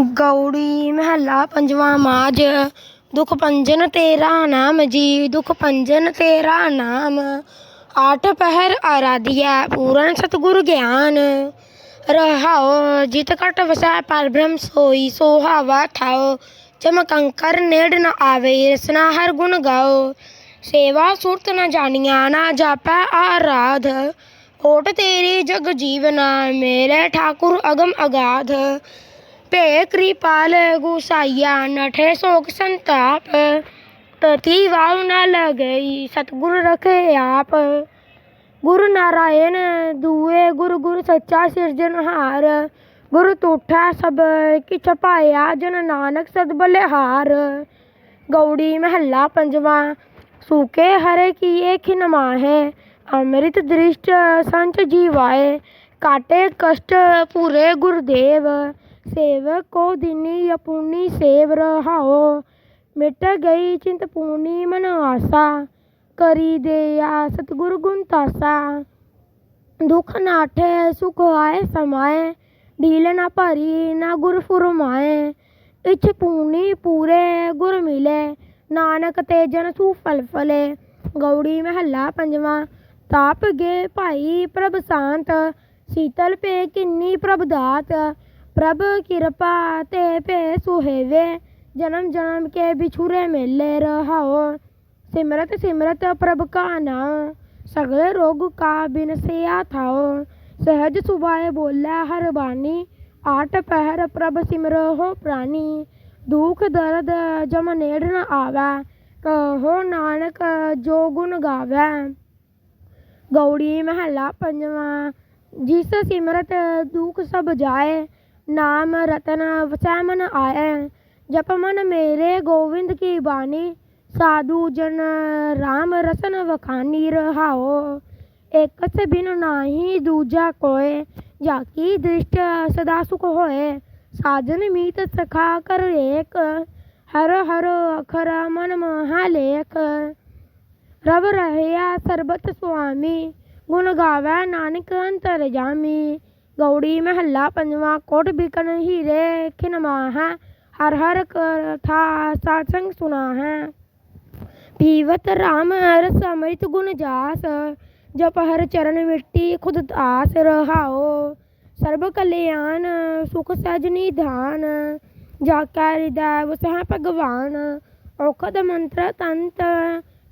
ਗੌੜੀ, ਮਹੱਲਾ ਪੰਜਵਾਂ, ਮਾਝ। ਦੁਖ ਪੰਜਨ ਤੇਰਾ ਨਾਮ ਜੀ, ਦੁਖ ਪੰਜਨ ਤੇਰਾ ਨਾਮ। ਆਠ ਪਹਿਰ ਆਰਾਧਿਆ ਪੂਰਨ ਸਤਿਗੁਰ ਗਿਆਨ। ਰਹਾਓ ਜਿਤ ਘਟ ਵਸੈ, ਪਰ ਬ੍ਰਹਮ ਸੋਈ, ਸੋਹਾਵਾ ਠਾਓ ਜਮ ਕੰਕਰ ਨੇੜ ਨ ਆਵੇ, ਰਸਨਾ ਹਰ ਗੁਣ ਗਾਓ ਸੇਵਾ ਸੁਰਤ ਨ ਜਾਣੀਆਂ, ਨਾ ਜਾਪੈ ਆਰਾਧ। ਓਟ ਤੇਰੀ ਜਗ ਜੀਵਨਾ, ਮੇਰੇ ਠਾਕੁਰ ਅਗਮ ਅਗਾਧ। ਭੇ ਕਿਰਪਾਲ ਗੁਸਾਈਆ ਨਠੇ ਸੋਕ ਸੰਤਾਪ ਤਤੀ ਵਾਉ ਨ ਲਗਈ ਸਤਿਗੁਰ ਰਖੇ ਆਪ ਗੁਰੂ ਨਾਰਾਇਣ ਦੂਏ ਗੁਰੂ ਗੁਰੂ ਸੱਚਾ ਸਿਰਜਣਹਾਰ ਗੁਰੂ ਤੂਠਾ ਸਭ ਕਿਛ ਪਾਇਆ ਜਨ ਨਾਨਕ ਸਦ ਬਲਿਹਾਰ ਗੌੜੀ ਮਹੱਲਾ ਪੰਜਵਾਂ ਸੂਕੇ ਹਰੇ ਕੀਏ ਖਿਨ ਮਾਹੇ ਅੰਮ੍ਰਿਤ ਦ੍ਰਿਸ਼ਟ ਸੰਚ ਜੀਵਾਏ ਕਾਟੇ ਕਸ਼ਟ ਪੂਰੇ ਗੁਰਦੇਵ ਸੇਵਕ ਕੋ ਦਿਨੀ ਅਪੂਨੀ ਸੇਵ ਰਹਾਓ ਮਿਟ ਗਈ ਚਿੰਤ ਪੂਨੀ ਮਨ ਆਸਾ, ਕਰੀ ਦਿਆ ਸਤਿਗੁਰ ਗੁਣ ਤਾਸਾ। ਦੁਖ ਨਾਠੇ ਸੁਖ ਆਏ ਸਮਾਏ, ਢੀਲ ਨਾ ਭਰੀ, ਨਾ ਗੁਰ ਫੁਰਮਾਏ। ਇਛ ਪੂਨੀ ਪੂਰੇ, ਗੁਰ ਮਿਲੇ, ਨਾਨਕ ਤੇ ਜਨ ਸੂ ਫਲ ਫਲੇ। ਗੌੜੀ ਮਹੱਲਾ ਪੰਜਵਾਂ, ਤਾਪ ਗੇ ਭਾਈ ਪ੍ਰਭ ਸ਼ਾਂਤ, ਸੀਤਲ ਪੇ ਕਿੰਨੀ ਪ੍ਰਭ ਦਾਤ। ਪ੍ਰਭ ਕਿਰਪਾ ਤੇ ਭੇ ਸੁਹੇਵੇ ਜਨਮ ਜਨਮ ਕੇ ਬਿਛੁਰੇ ਮੇਲੇ ਰਹਾਓ ਸਿਮਰਤ ਸਿਮਰਤ ਪ੍ਰਭ ਕਾ ਨਾਮ ਸਗਲੇ ਰੋਗ ਕਾ ਬਿਨਸਿਆ ਥਾਓ ਸਹਿਜ ਸੁਭਾਏ ਬੋਲੇ ਹਰ ਬਾਣੀ ਆਟ ਪਹਿਰ ਪ੍ਰਭ ਸਿਮਰੋ ਪ੍ਰਾਨੀ ਦੁਖ ਦਰਦ ਜਮ ਨੇੜ ਨ ਆਵੈ ਕਹੋ ਨਾਨਕ ਜੋ ਗੁਣ ਗਾਵੈ ਗੌੜੀ ਮਹੱਲਾ ਪੰਜਵਾਂ ਜਿਸ ਸਿਮਰਤ ਦੁਖ ਸਭ ਜਾਏ ਨਾਮ ਰਤਨ ਵਸੈ ਮਨ ਆਏ। ਜਪ ਮਨ ਮੇਰੇ ਗੋਵਿੰਦ ਕੀ ਬਾਣੀ। ਸਾਧੂ ਜਨ ਰਾਮ ਰਸਨ ਵਖਾਨੀ ਰਹਾਓ। ਇਕ ਸੇ ਬਿਨ ਨਾਹੀ ਦੂਜਾ ਕੋਏ। ਜਾ ਕੀ ਦ੍ਰਿਸ਼ਟ ਸਦਾ ਸੁਖ ਹੋਏ। ਸਾਜਨ ਮੀਤ ਸਖਾ ਕਰ ਏਕ ਹਰ ਹਰ ਅਖਰ ਮਨ ਮਹਾ ਲੇਖ। ਰਵ ਰਹਿਆ ਸਰਬਤ ਸੁਆਮੀ। ਗੁਣ ਗਾਵੈ ਨਾਨਕ ਅੰਤਰ ਜਾਮੀ। ਗੌੜੀ ਮਹੱਲਾ ਪੰਜਵਾਂ ਕੋਟ ਬਿਕਨ ਹੀਰੇ ਖਿਨ ਮਾਹਾ ਹਰ ਹਰ ਕਥਾ ਸਾਸੰਗ ਸੁਨਾ ਹੈ ਪੀਵਤ ਰਾਮ ਰਸ ਅੰਮ੍ਰਿਤ ਗੁਣ ਜਾਸ ਜਪ ਹਰ ਚਰਨ ਮਿੱਟੀ ਖੁਦ ਆਸ ਰਹਾਓ ਸਰਬ ਕਲਿਆਣ ਸੁਖ ਸਜ ਨਿਧਾਨ ਜਾ ਕਾ ਹਿਰਦੈ ਵਸਹਿ ਭਗਵਾਨ ਔਖਦ ਮੰਤਰ ਤੰਤ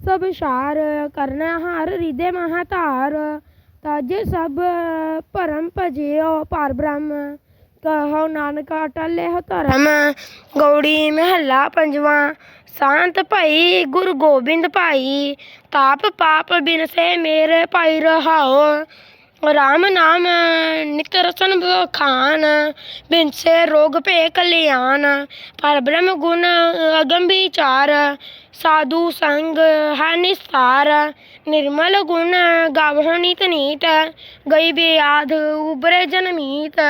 ਸਭ ਸਾਰ ਕਰਨਾ ਹਰ ਹਿਰਦੇ ਮਹਾ ਧਾਰ ਤਜ ਸਭ ਭਰਮ ਭਜਿਓ ਪਰ ਬ੍ਰਹਮ ਕਹੋ ਨਾਨਕ ਅਟਲੇ ਹੋ ਧਰਮ। ਗੌੜੀ ਮਹੱਲਾ ਪੰਜਵਾਂ, ਸ਼ਾਂਤ ਭਈ, ਗੁਰੂ ਗੋਬਿੰਦ ਭਾਈ, ਤਾਪ ਪਾਪ ਬਿਨਸੇ ਮੇਰੇ ਭਾਈ ਰਹਾਓ ਰਾਮ ਨਾਮ ਨਿਤ ਰਸਨ ਖਾਨ ਬਿਨਸੇ ਰੋਗ ਭੇ ਕਲਿਆਣ ਪਰ ਬ੍ਰਹਮ ਗੁਣ ਅਗਮ ਵਿਚਾਰ ਸਾਧੂ ਸੰਗ ਹੈ ਨਿਸਤਾਰ, ਨਿਰਮਲ ਗੁਣ ਗਾਵਹੁ ਨੀਤ ਨੀਤ, ਗਈ ਬਿਆਦ ਉਬਰੇ ਜਨਮੀਤ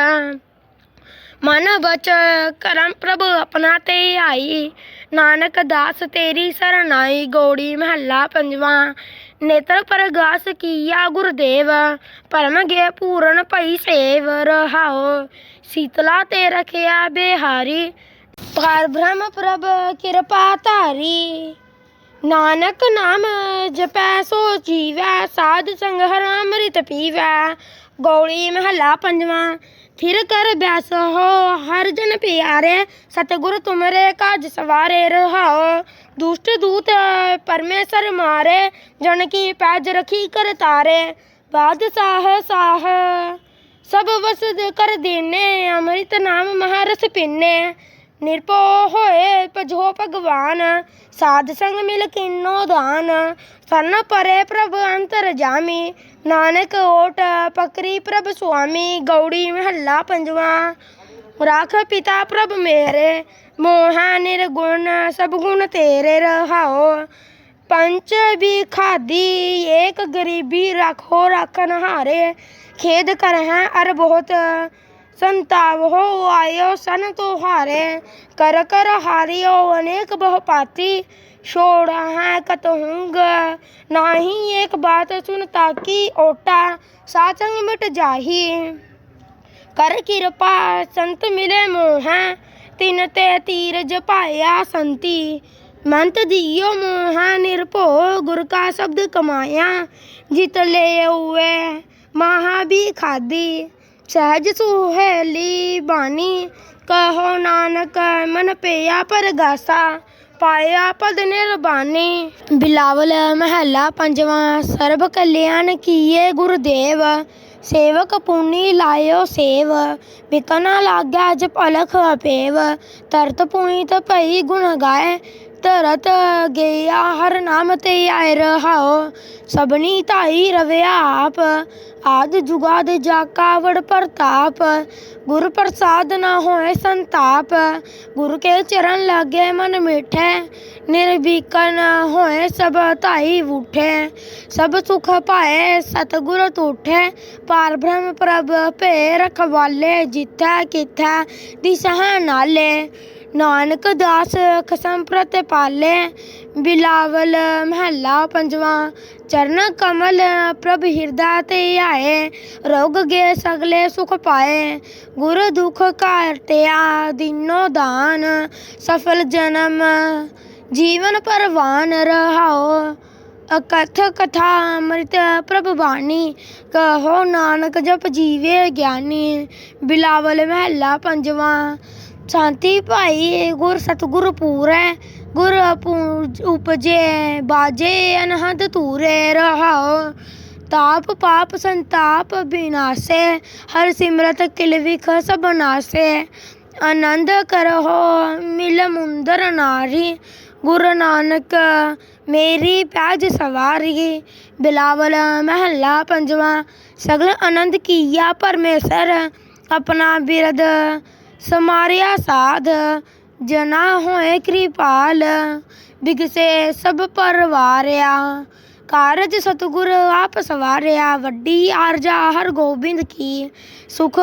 ਮਨ ਬਚ ਕਰਮ ਪ੍ਰਭ ਆਪਣਾ ਤੇ ਆਈ, ਨਾਨਕ ਦਾਸ ਤੇਰੀ ਸਰਨਾਈ ਗੋੜੀ ਮਹੱਲਾ ਪੰਜਵਾਂ। ਨੇਤਰ ਪ੍ਰਗਾਸ ਕੀਆ ਗੁਰਦੇਵ, ਪਰਮ ਗੇ ਪੂਰਨ ਭਈ ਸੇਵ ਰਹਾਓ ਸੀਤਲਾ ਤੇ ਰਖਿਆ ਬਿਹਾਰੀ ਪਰ ਬ੍ਰਹਮ ਪ੍ਰਭ ਕਿਰਪਾ ਧਾਰੀ। ਨਾਨਕ ਨਾਮ ਜਪੈ, ਸੋ ਜੀਵੈ, ਸਾਧ ਸੰਗ ਹਰ ਅੰਮ੍ਰਿਤ ਪੀਵੈ। ਗੌੜੀ ਮਹੱਲਾ ਪੰਜਵਾਂ, ਫਿਰ ਕਰ ਬਿਆਸ ਹੋ, ਹਰ ਜਨ ਪਿਆਰੇ, ਸਤਿਗੁਰ ਤੁਮਰੇ ਕਾਜ ਸਵਾਰੇ ਰਹਾਓ। ਦੁਸ਼ਟ ਦੂਤ ਪਰਮੇਸ਼ਰ ਮਾਰੇ, ਜਨ ਕੀ ਪੈਜ ਰਖੀ ਕਰ ਤਾਰੇ। ਬਾਦਸ਼ਾਹ ਸਾਹ, ਸਭ ਵਸਦ ਕਰ ਦੇਨੇ, ਅੰਮ੍ਰਿਤ ਨਾਮ ਮਹਾਰਸ ਪੀਨੇ। ਨਿਰਭਉ ਹੋਏ ਭਜੋ ਭਗਵਾਨ, ਸਾਧ ਸੰਗ ਮਿਲ ਕਿਨੋ ਦਾਨ। ਸਰਨ ਪਰੇ ਪ੍ਰਭ ਅੰਤਰ ਜਾਮੀ, ਨਾਨਕ ਓਟ ਪਕਰੀ ਪ੍ਰਭ ਸੁਆਮੀ, ਗੌੜੀ ਮਹੱਲਾ ਪੰਜਵਾਂ। ਰਾਖ ਪਿਤਾ ਪ੍ਰਭ ਮੇਰੇ, ਮੋਹਾ ਨਿਰਗੁਣ ਸਭ ਗੁਣ ਤੇਰੇ ਰਹਾਓ ਪੰਚ ਵੀ ਖਾਦੀ, ਏਕ ਗਰੀਬੀ ਰੱਖੋ ਰੱਖਨ ਹਾਰੇ ਖੇਦ ਕਰ ਹੈ ਅਰ ਬਹੁਤ ਸੰਤਾਪ ਹੋ ਆਇਓ ਸਨ ਤੁਹਾਰੇ, ਕਰ ਕਰ ਹਾਰਿਓ ਅਨੇਕ ਬਹੁਪਾਤੀ। ਛੋੜ ਹੈ ਕਤਹੁੰਗ, ਨਾਹੀ ਇੱਕ ਬਾਤ ਸੁਨ ਤਾਕੀ ਓਟਾ, ਸਾਚੰਗ ਮਿਟ ਜਾਹੀ। ਕਰ ਕਿਰਪਾ ਸੰਤ ਮਿਲੇ ਮੋਹੈ, ਤਿਨ ਤੇ ਤੀਰਜ ਪਾਇਆ ਸੰਤੀ। ਮੰਤ ਦਿਓ ਮੋਹਾ, ਨਿਰਭਉ ਗੁਰ ਕਾ ਸ਼ਬਦ ਕਮਾਇਆ। ਜਿਤ ਲੈ ਉਏ ਮਹਾ ਵੀ ਖਾਦੀ। ਸਹਿਜ ਸੁਹੇਲੀ ਬਾਣੀ, ਕਹੋ ਨਾਨਕ ਮਨ ਪਿਆ ਪਰਗਾਸਾ, ਪਾਇਆ ਪਦ ਨਿਰਬਾਨੀ ਬਿਲਾਵਲ ਮਹੱਲਾ ਪੰਜਵਾਂ, ਸਰਬ ਕਲਿਆਣ ਕੀਏ ਗੁਰਦੇਵ, ਸੇਵਕ ਪੁਨੀ ਲਾਇਓ ਸੇਵ, ਬਿਕਨਾ ਲਾਗਿਆ ਜਪ ਅਲਖ ਅਪੇਵ, ਤਰਤ ਪੁਨੀਤ ਭਈ ਗੁਣ ਗਾਏ ਧਰਤ ਗਿਆ, ਹਰ ਨਾਮ ਤੇ ਆਇ ਰਹਾਓ। ਸਭਨੀ ਧਾਈ ਰਵਿਆ ਆਪ, ਆਦ ਜੁਗਾਦ ਜਾ ਕਾਵੜ ਪ੍ਰਤਾਪ। ਗੁਰ ਪ੍ਰਸਾਦ ਨਾ ਹੋਏ ਸੰਤਾਪ, ਗੁਰ ਕੇ ਚਰਨ ਲਾਗੇ ਮਨ ਮਿਠੈ। ਨਾ ਹੋਏ ਸਭ ਧਾਈ ਉਠੈ ਸਭ ਸੁਖ ਪਾਏ ਸਤਿਗੁਰ ਤੂਠੈ। ਪਾਰ ਬ੍ਰਹਮ ਪ੍ਰਭ ਭੇ ਰਖਵਾਲੇ ਜਿਥੈ ਕਿਥੈ ਦਿਸਹ ਨਾਲੇ। ਨਾਨਕ ਦਾਸ ਖਸਮ ਪ੍ਰਤ ਪਾਲੇ, ਬਿਲਾਵਲ ਮਹੱਲਾ ਪੰਜਵਾਂ, ਚਰਨ ਕਮਲ ਪ੍ਰਭ ਹਿਰਦਾ ਤੇ ਆਏ, ਰੋਗ ਗਏ ਸਗਲੇ ਸੁਖ ਪਾਏ, ਗੁਰ ਦੁਖ ਕਾਟਿਆ ਦਿਨੋ ਦਾਨ, ਸਫਲ ਜਨਮ ਜੀਵਨ ਪਰਵਾਨ ਰਹਾਓ ਅਕਥ ਕਥਾ ਅੰਮ੍ਰਿਤ ਪ੍ਰਭ ਬਾਣੀ, ਕਹੋ ਨਾਨਕ ਜਪ ਜੀਵੇ ਗਿਆਨੀ, ਬਿਲਾਵਲ ਮਹੱਲਾ ਪੰਜਵਾਂ ਸ਼ਾਂਤੀ ਭਾਈ, ਗੁਰ ਸਤਿਗੁਰ ਪੂਰੈ, ਗੁਰ ਪੂਜ ਉਪਜੇ, ਬਾਜੇ, ਅਨਹਦ ਤੂਰੇ ਰਹਾਓ ਤਾਪ ਪਾਪ ਸੰਤਾਪ ਬਿਨਾਸੇ, ਹਰ ਸਿਮਰਤ ਕਿਲ ਵਿਖ ਸਭ ਨਾਸੇ ਆਨੰਦ ਕਰਹੁ, ਮਿਲ ਮੁੰਦਰ ਨਾਰੀ। ਗੁਰੂ ਨਾਨਕ, ਮੇਰੀ ਪੈਜ ਸਵਾਰੀ। ਬਿਲਾਵਲ ਮਹੱਲਾ ਪੰਜਵਾਂ, ਸਗਲ ਆਨੰਦ ਕੀਆ ਪਰਮੇਸ਼ਰ। ਆਪਣਾ ਬਿਰਦ ਸਮਾਰਿਆ ਸਾਧ, ਜਨਾ ਹੋਏ ਕਿਰਪਾਲ, ਬਿਗਸੇ ਸਭ ਪਰਵਾਰਿਆ। ਕਾਰਜ ਸਤਿਗੁਰ ਆਪ ਸਵਾਰਿਆ, ਵੱਡੀ ਆਰਜਾ ਹਰ ਗੋਬਿੰਦ ਕੀ। ਸੁਖ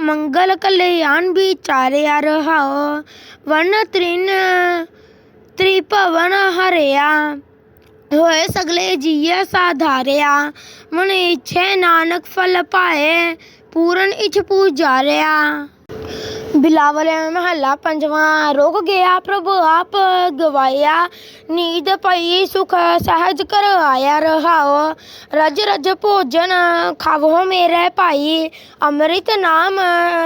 ਮੰਗਲ ਕਲਿਆਣ ਵਿਚਾਰਿਆ ਰਹਾਓ ਵਨ ਤ੍ਰਿਨ ਤ੍ਰਿਭਵਨ ਹਰਿਆ। ਹੋਏ ਸਗਲੇ ਜੀਏ ਸਾਧਾਰਿਆ, ਮਨ ਇਛੇ ਨਾਨਕ ਫਲ ਪਾਏ, ਪੂਰਨ ਇਛ ਪੂਜਾਰਿਆ। ਬਿਲਾਵਲ ਮਹੱਲਾ ਪੰਜਵਾਂ, ਰੁਕ ਗਿਆ ਪ੍ਰਭੂ ਆਪ ਗਵਾਇਆ, ਨੀਂਦ ਪਈ ਸੁਖ ਸਹਿਜ ਕਰ ਆਇਆ ਰਹਾਓ, ਰਜ ਰਜ ਭੋਜਨ ਖਾਵੋ ਮੇਰੇ ਭਾਈ, ਅੰਮ੍ਰਿਤ ਨਾਮ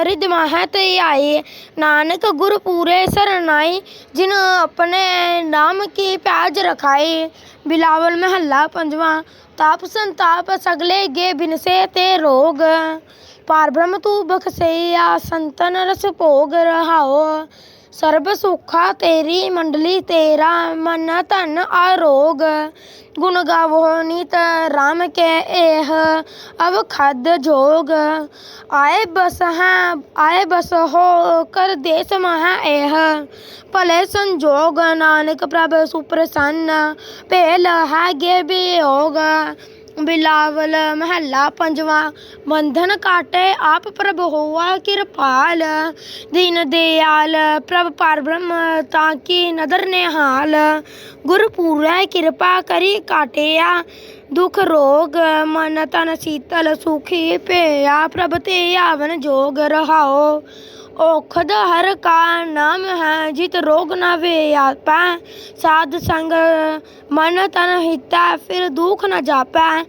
ਰਿਦ ਮਹਿ ਆਏ, ਨਾਨਕ ਗੁਰ ਪੂਰੇ ਸਰਨਾਈ, ਜਿਨ ਆਪਣੇ ਨਾਮ ਕੀ ਪਿਆਜ ਰਖਾਈ, ਬਿਲਾਵਲ ਮਹੱਲਾ ਪੰਜਵਾਂ, ਤਾਪ ਸੰਤਾਪ ਸਗਲੇ ਗੇ ਬਿਨਸੇ ਤੇ ਰੋਗ ਪਾਰ ਬ੍ਰਹਮ ਤੂੰ ਬਖਸ਼ਿਆ ਸੰਤਨ ਰਸ ਭੋਗ ਰਹਾਓ ਸਰਬ ਸੁਖਾ ਤੇਰੀ ਮੰਡਲੀ ਤੇਰਾ ਮਨ ਧਨ ਆਰੋਗ ਗੁਣ ਗਾਵੋ ਨੀਤ ਰਾਮ ਕੇ ਇਹ ਅਵ ਖਦ ਜੋਗ ਆਏ ਬਸ ਹੈ ਆਏ ਬਸ ਹੋ ਕਰ ਦੇਸ ਮਹਾ ਇਹ ਭਲੇ ਸੰਜੋਗ ਨਾਨਕ ਪ੍ਰਭ ਸੁਪ੍ਰਸੰਨ ਭੇਲ ਹੈ ਗੇ ਬਿਯੋਗ ਬਿਲਾਵਲ ਮਹੱਲਾ ਪੰਜਵਾਂ, ਬੰਧਨ ਕਾਟੇ ਆਪ ਪ੍ਰਭ ਹੋਆ ਕਿਰਪਾਲ। ਦੀਨ ਦਿਆਲ ਪ੍ਰਭ ਪਰਬ੍ਰਹਮ ਤਾਂ ਕੀ ਨਦਰ ਨਿਹਾਲ। ਗੁਰ ਪੂਰੈ ਕਿਰਪਾ ਕਰੀ ਕਾਟਿਆ, ਦੁਖ ਰੋਗ ਮਨ ਤਨ ਸੀਤਲ ਸੁਖੀ ਭਿਆ ਪ੍ਰਭ ਤੇ ਆਵਨ ਜੋਗ ਰਹਾਓ। ਔਖਦ ਹਰ ਕਾ ਨਾਮ ਹੈ, ਜਿਤ ਰੋਗ ਨਾ ਵੇ ਆਪੈ। ਸਾਧ ਸੰਗ ਮਨ ਤਨ ਹਿਤਾ, ਫਿਰ ਦੁਖ ਨਾ ਜਾਪੈ।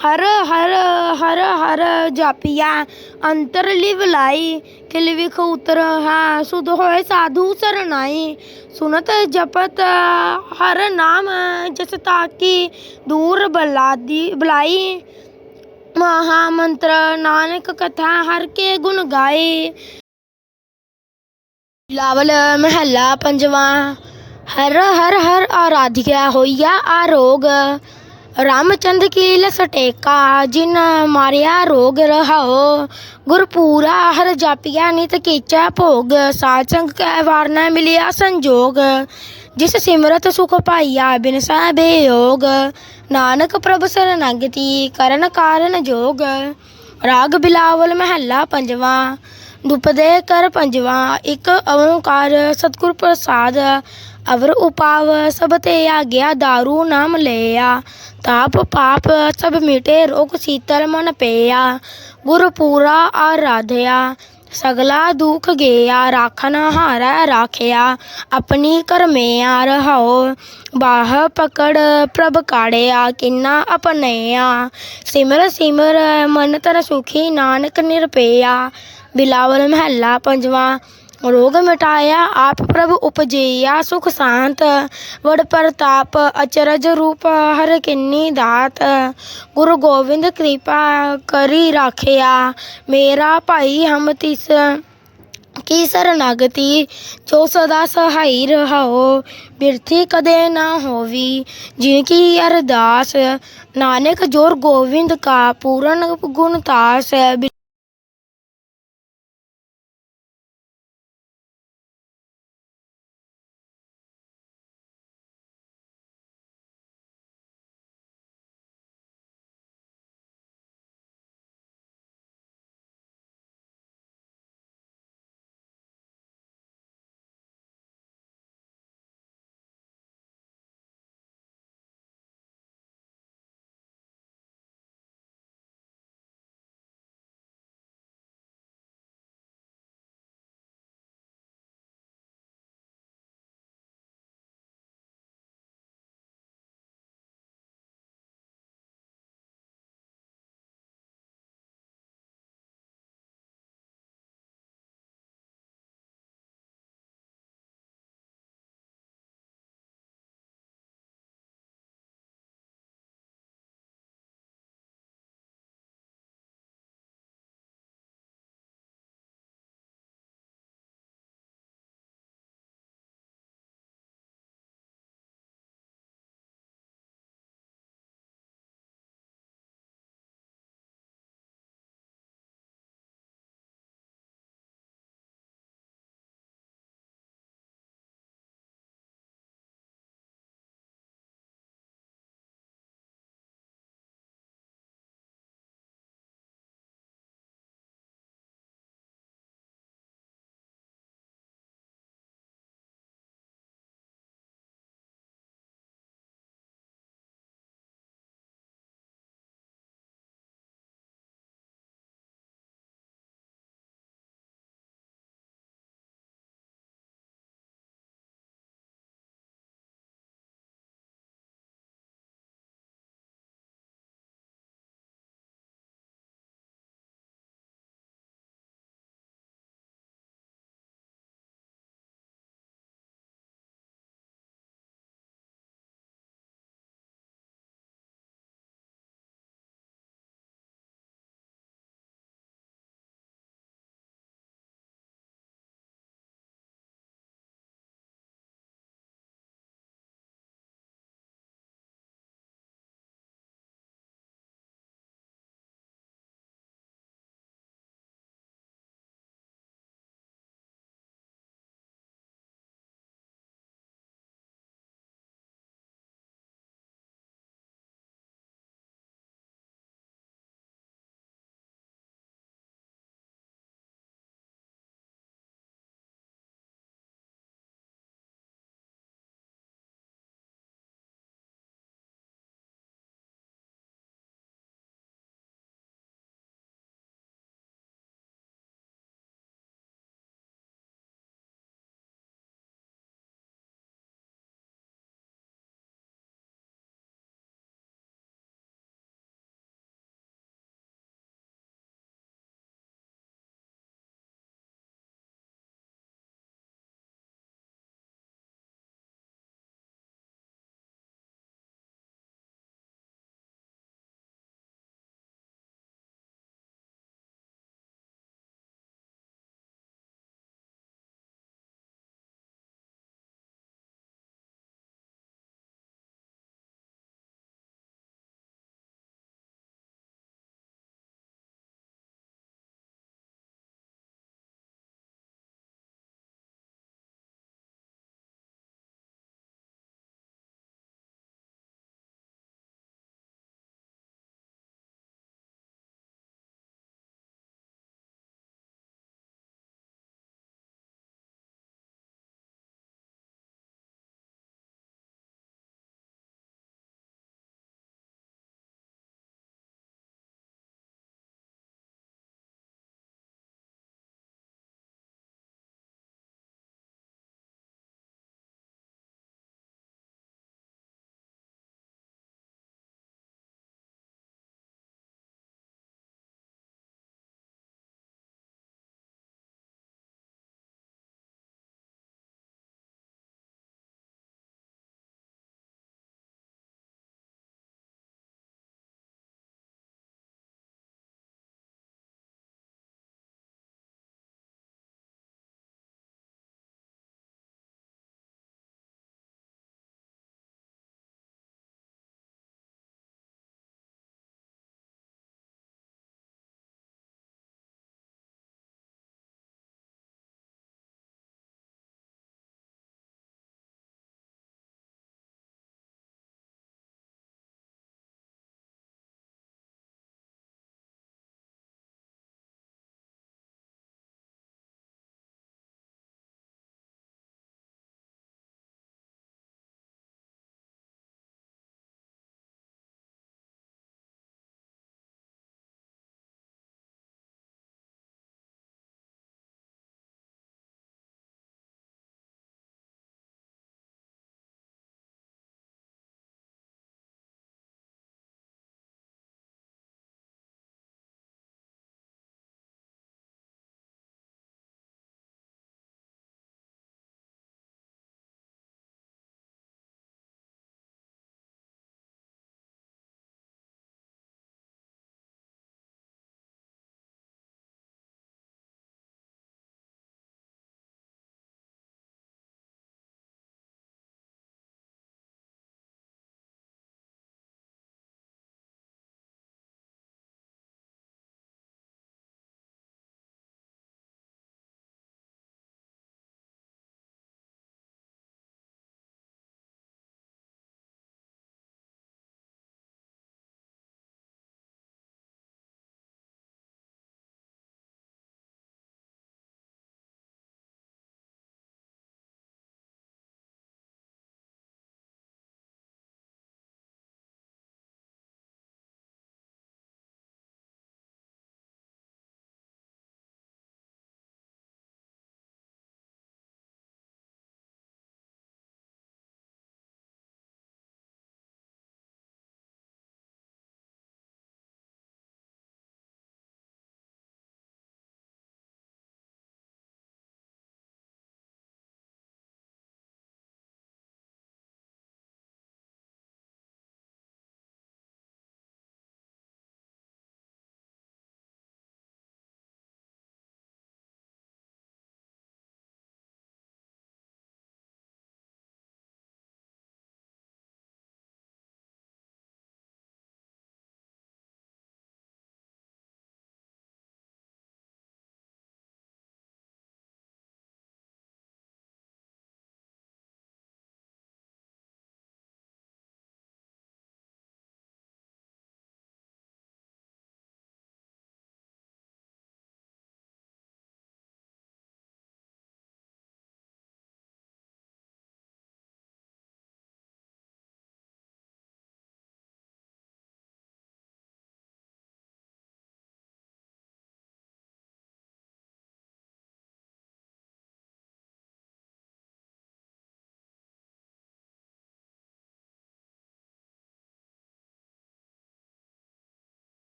ਹਰ ਹਰ ਹਰ ਹਰ ਜਾਪੀਆ ਅੰਤਰ ਲਿਵ ਲਾਈ। ਕਿਲ ਵਿਖ ਉਤਰ ਹੈ, ਸੁਧ ਹੋਏ ਸਾਧੂ ਸਰਨਾਈ ਸੁਨਤ ਜਪਤ ਹਰ ਨਾਮ, ਜਸ ਤਾਕੀ ਦੂਰ ਬਲਾਦੀ, ਬਲਾਈ। ਮਹਾ ਮੰਤਰ ਨਾਨਕ ਕਥਾ ਹਰ ਕੇ ਗੁਣ ਗਾਏ ਬਿਲਾਵਲ ਮਹੱਲਾ ਪੰਜਵਾਂ। ਹਰ ਹਰ ਹਰ ਆਰਾਧਿਆ ਹੋਈਆ ਆਰੋਗ ਰਾਮਚੰਦ ਕੀ ਲਸਟੇਕਾ, ਜਿਨ ਮਾਰਿਆ ਰੋਗ ਰਹਾਓ ਗੁਰਪੂਰਾ ਹਰ ਜਾਪਿਆ ਨਿਤ ਕੀਚਾ ਭੋਗ। ਸਾਧ ਸੰਗ ਕੈ ਵਾਰ ਨ ਮਿਲਿਆ ਸੰਜੋਗ। ਜਿਸ ਸਿਮਰਤ ਸੁਖ ਪਾਈਆ ਬਿਨ ਸਹਿ ਬੇਯੋਗ। ਨਾਨਕ ਪ੍ਰਭ ਸਰਨੰਗਤੀ ਕਰਨ ਕਾਰਨ ਜੋਗ। ਰਾਗ ਬਿਲਾਵਲ ਮਹੱਲਾ ਪੰਜਵਾਂ। ਦੁਪਦੇ ਕਰ ਪੰਜਵਾਂ, ਇੱਕ ਓੰਕਾਰ ਸਤਿਗੁਰ ਪ੍ਰਸਾਦ, ਅਵਰ ਉਪਾਵ ਸਭ ਤੇ ਆਗਿਆ दारू ਨਾਮ ਲਿਆ। ਤਾਪ ਪਾਪ ਸਭ ਮਿਟੇ ਰੋਗ ਸੀਤਲ ਮਨ ਪਿਆ। ਗੁਰ ਪੂਰਾ ਆਰਾਧਿਆ, ਸਗਲਾ ਦੁਖ ਗਿਆ ਰਾਖਨ ਹਾਰੈ ਰਾਖਿਆ, ਆਪਣੀ ਕਰਮਿਆ ਰਹਾਓ ਬਾਹ ਪਕੜ ਪ੍ਰਭ ਕਾੜਿਆ, ਕਿੰਨਾ ਅਪਨਿਆ। ਸਿਮਰ ਸਿਮਰ ਮਨ ਤਰ ਸੁਖੀ ਨਾਨਕ ਨਿਰਪਿਆ। ਬਿਲਾਵਲ ਮਹੱਲਾ ਪੰਜਵਾਂ, ਰੋਗ ਮਿਟਾਇਆ, ਆਪ ਪ੍ਰਭ ਉਪਜਿਆ ਸੁਖ ਸ਼ਾਂਤ, ਵਡ ਪ੍ਰਤਾਪ, ਅਚਰਜ ਰੂਪ, ਹਰ ਕਿੰਨੀ ਦਾਤ, ਗੁਰੂ ਗੋਬਿੰਦ ਕਿਰਪਾ ਕਰੀ ਰਾਖਿਆ, ਮੇਰਾ ਭਾਈ ਹਮ ਤਿਸ ਕੀ ਸਰਨਾਗਤੀ ਜੋ ਸਦਾ ਸਹਾਈ ਰਹਾਓ ਬਿਰਥੀ ਕਦੇ ਨਾ ਹੋਵੀ ਜਿਨ ਕੀ ਅਰਦਾਸ, ਨਾਨਕ ਜੋਰ ਗੋਬਿੰਦ ਕਾ, ਪੂਰਨ ਗੁਣ ਤਾਸ